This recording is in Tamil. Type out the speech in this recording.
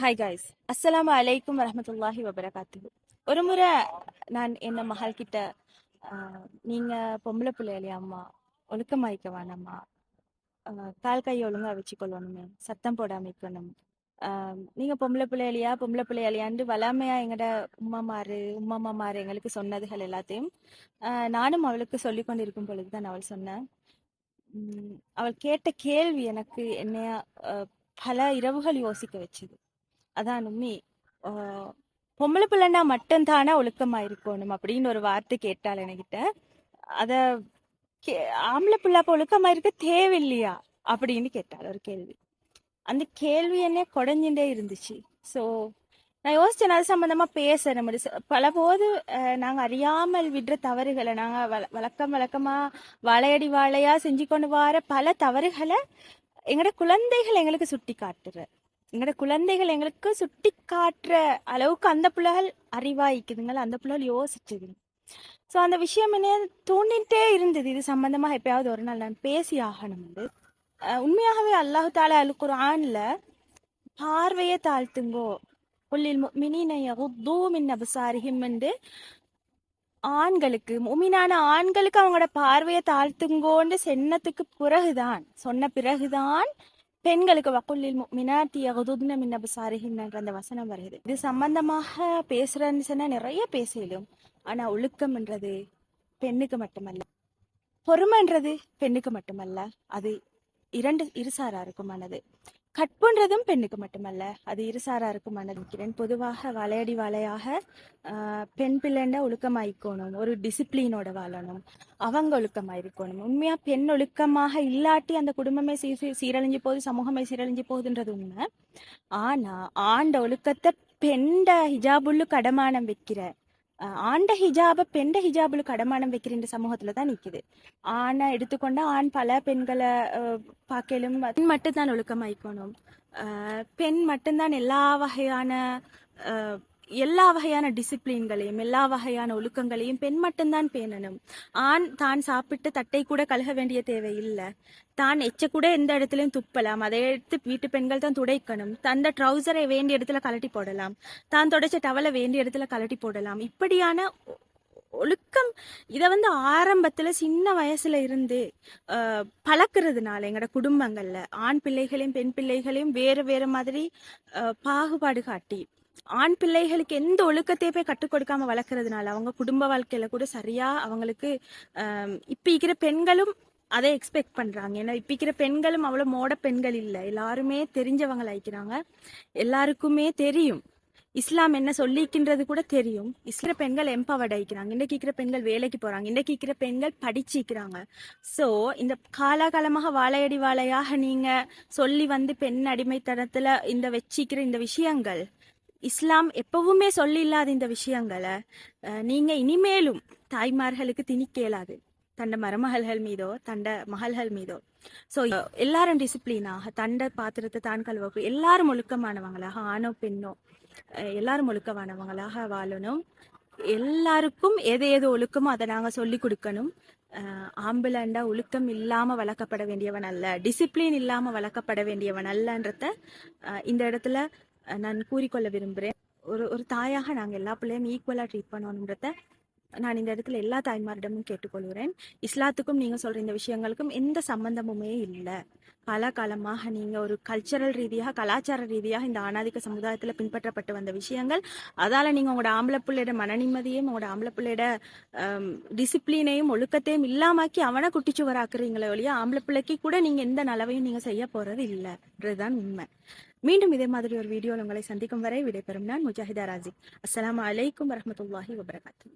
ஹாய் காய்ஸ் அஸ்லாம் அலைக்கும் வரமத்துல்லாஹி வபரகாத்து ஒரு முறை நான் என்ன மகள் கிட்ட நீங்கள் நீங்க பொம்பளை பிள்ளையா அம்மா ஒழுக்கமாய்க்க வேணாம்மா கால் கை ஒழுங்காக வச்சுக்கொள்ளணுமே சத்தம் போட இருக்கணும் நீங்கள் நீங்க பொம்பளை பிள்ளையா பொம்பளை பிள்ளையாண்டு வளமையா எங்கட உம்மாமாரு மாறு எங்களுக்கு சொன்னதுகள் எல்லாத்தையும் நானும் அவளுக்கு சொல்லி கொண்டிருக்கும் பொழுதுதான் அவள் சொன்னேன் அவள் கேட்ட கேள்வி எனக்கு என்னைய பல இரவுகள் யோசிக்க வச்சுது அதான் உண்மை பொம்பளை பிள்ளைன்னா மட்டும்தானே ஒழுக்கமாக இருக்கணும் அப்படின்னு ஒரு வார்த்தை கேட்டாள் என்கிட்ட. அதை கே- ஆம்பளை பிள்ளை அப்போ ஒழுக்கமாக இருக்க தேவையில்லையா அப்படின்னு கேட்டாள் ஒரு கேள்வி. அந்த கேள்வி என்ன குடஞ்சுட்டே இருந்துச்சு. ஸோ நான் யோசிச்சேன் அது சம்மந்தமாக பேச நம்ம பல போது அறியாமல் விடுற தவறுகளை நாங்கள் வள வழக்கம் வழக்கமாக வாழையடி வாழையாக செஞ்சு கொண்டு வர பல தவறுகளை எங்களோட குழந்தைகள் எங்களுக்கு சுட்டி காட்டுற எங்களோட குழந்தைகள் எங்களுக்கு சுட்டி காட்டுற அளவுக்கு அந்த பிள்ளைகள் அறிவாயிக்குதுங்களா? அந்த பிள்ளைகள் யோசிச்சுதுங்க. ஸோ அந்த விஷயம் என்ன தூண்டிகிட்டே இருந்தது. இது சம்மந்தமாக எப்பயாவது ஒரு நாள் நான் பேசி ஆகணும் வந்து உண்மையாகவே அல்லாஹு தாலா அழுக்குற ஆணில் பார்வையை தாழ்த்துங்கோ. உள்ளில் மினின யகுத்தூ மின் அபசாரிஹிம் என்று ஆண்களுக்கு உமினான ஆண்களுக்கு அவங்களோட பார்வையை தாழ்த்துங்கோன்னு சென்னத்துக்கு பிறகுதான் சொன்ன பிறகுதான் பெண்களுக்கு வக்குள்ளில் மினாத்தி யகுதுன மின் அந்த வசனம் வருது இது சம்பந்தமாக பேசுறேன்னு சொன்னா நிறைய பேசலும் ஆனா ஒழுக்கம்ன்றது பெண்ணுக்கு மட்டுமல்ல. பொறுமைன்றது பெண்ணுக்கு மட்டுமல்ல. அது இரண்டு இருசாராருக்குமானது கட் பண்ணுறதும் பெண்ணுக்கு மட்டுமல்ல. அது இருசாராருக்கும் நினைக்கிறேன். பொதுவாக வளையடி வலையாக பெண் பிள்ளைண்ட ஒழுக்கமாயிக்கணும். ஒரு டிசிப்ளினோட வாழணும். அவங்க ஒழுக்கமாக இருக்கணும் உண்மையாக பெண் ஒழுக்கமாக இல்லாட்டி அந்த குடும்பமே சீ சீரழிஞ்சு போகுது சமூகமே சீரழிஞ்சு போகுதுன்றது உண்மை. ஆனால் ஆண்ட ஒழுக்கத்தை பெண்ட ஹிஜாபுள்ளு கடமானம் வைக்கிற ஆண்ட ஹிஜாப பெண்ட ஹிஜாபுல கடமானம் வைக்கிற இந்த சமூகத்துல தான் நிக்குது. ஆணை எடுத்துக்கொண்டா ஆண் பல பெண்களை பார்க்கலும் பெண் மட்டும்தான் ஒழுக்கமாய்க்கணும். பெண் மட்டும்தான் எல்லா வகையான எல்லா வகையான டிசிப்ளின்களையும் எல்லா வகையான ஒழுக்கங்களையும் பெண் மட்டும்தான் பேணணும். ஆண் தான் சாப்பிட்டு தட்டை கூட கழுக வேண்டிய தேவை இல்லை. தான் எச்ச கூட எந்த இடத்துலையும் துப்பலாம். அதை எடுத்து வீட்டு பெண்கள் தான் துடைக்கணும். தந்த ட்ரௌசரை வேண்டிய இடத்துல கலட்டி போடலாம். தான் தொடச்ச டவலை வேண்டிய இடத்துல கலட்டி போடலாம். இப்படியான ஒழுக்கம் இதை வந்து ஆரம்பத்தில் சின்ன வயசுல இருந்து பழக்கிறதுனால எங்களோட குடும்பங்களில் ஆண் பிள்ளைகளையும் பெண் பிள்ளைகளையும் வேறு வேறு மாதிரி பாகுபாடு காட்டி ஆண் பிள்ளைகளுக்கு எந்த ஒழுக்கத்தையும் போய் கற்றுக் கொடுக்காம வளர்க்கறதுனால அவங்க குடும்ப வாழ்க்கையில கூட சரியா அவங்களுக்கு ஆம், இப்ப இருக்கிற பெண்களும் அதை எக்ஸ்பெக்ட் பண்றாங்க. ஏன்னா இப்ப இருக்கிற பெண்களும் அவ்வளவு மோட பெண்கள் இல்லை. எல்லாருமே தெரிஞ்சவங்க ஆயிக்கிறாங்க எல்லாருக்குமே தெரியும். இஸ்லாம் என்ன சொல்லிக்கின்றது கூட தெரியும். இஸ்ர பெண்கள் எம்பவர்ட் ஆயிக்கிறாங்க. இன்னைக்கு இருக்கிற பெண்கள் வேலைக்கு போறாங்க. இன்னைக்கு இருக்கிற பெண்கள் படிச்சிக்கிறாங்க சோ இந்த காலாகாலமாக வாழையடி வாழையாக நீங்க சொல்லி வந்து பெண் அடிமைத்தனத்துல இந்த வச்சிக்கிற இந்த விஷயங்கள் இஸ்லாம் எப்பவுமே சொல்லி இல்லாத இந்த விஷயங்களை அஹ், நீங்க இனிமேலும் தாய்மார்களுக்கு திணிக்கலாது தண்ட மருமகள்கள் மீதோ தண்ட மகள்கள் மீதோ. ஸோ எல்லாரும் டிசிப்ளினாக தண்ட பாத்திரத்தை தான் கழுவப்பு எல்லாரும் ஒழுக்கமானவங்களாக ஆணோ பெண்ணோ அஹ், எல்லாரும் ஒழுக்கமானவங்களாக வாழணும். எல்லாருக்கும் எது எது ஒழுக்கமோ அதை நாங்கள் சொல்லி கொடுக்கணும். அஹ், ஆம்பளண்டா ஒழுக்கம் இல்லாம வளர்க்கப்பட வேண்டியவன் அல்ல டிசிப்ளின் இல்லாமல் வளர்க்கப்பட வேண்டியவன் அல்லன்றத இந்த இடத்துல நான் கூறிக்கொள்ள விரும்புகிறேன் ஒரு ஒரு தாயாக நாங்கள் எல்லா பிள்ளையும் ஈக்குவலாக ட்ரீட் பண்ணணுன்றத நான் இந்த இடத்துல எல்லா தாய்மாரிடமும் கேட்டுக்கொள்கிறேன். இஸ்லாத்துக்கும் நீங்கள் சொல்கிற இந்த விஷயங்களுக்கும் எந்த சம்பந்தமுமே இல்லை. காலாகாலமாக காலமாக நீங்க ஒரு கல்ச்சரல் ரீதியாக கலாச்சார ரீதியாக இந்த ஆணாதிக்க சமுதாயத்தில் பின்பற்றப்பட்டு வந்த விஷயங்கள். அதால நீங்க உங்களோட ஆம்பளை பிள்ளையோட மனநிம்மதியும் உங்களோட ஆம்பளை பிள்ளையோட டிசிப்ளினையும் ஒழுக்கத்தையும் இல்லாமாக்கி அவனை குட்டிச்சுவராக்குறீங்களே ஒழிய ஆம்பளை பிள்ளைக்கு கூட நீங்க எந்த நலவையும் நீங்க செய்ய போறது இல்லைன்றதுதான் உண்மை. மீண்டும் இதே மாதிரி ஒரு வீடியோவில் உங்களை சந்திக்கும் வரை விடைபெறும் நான் முஜாஹிதா ராஜி. அஸ்லாம் அலைக்கும் வரமத்துல்லாஹி வபரகாத்தூ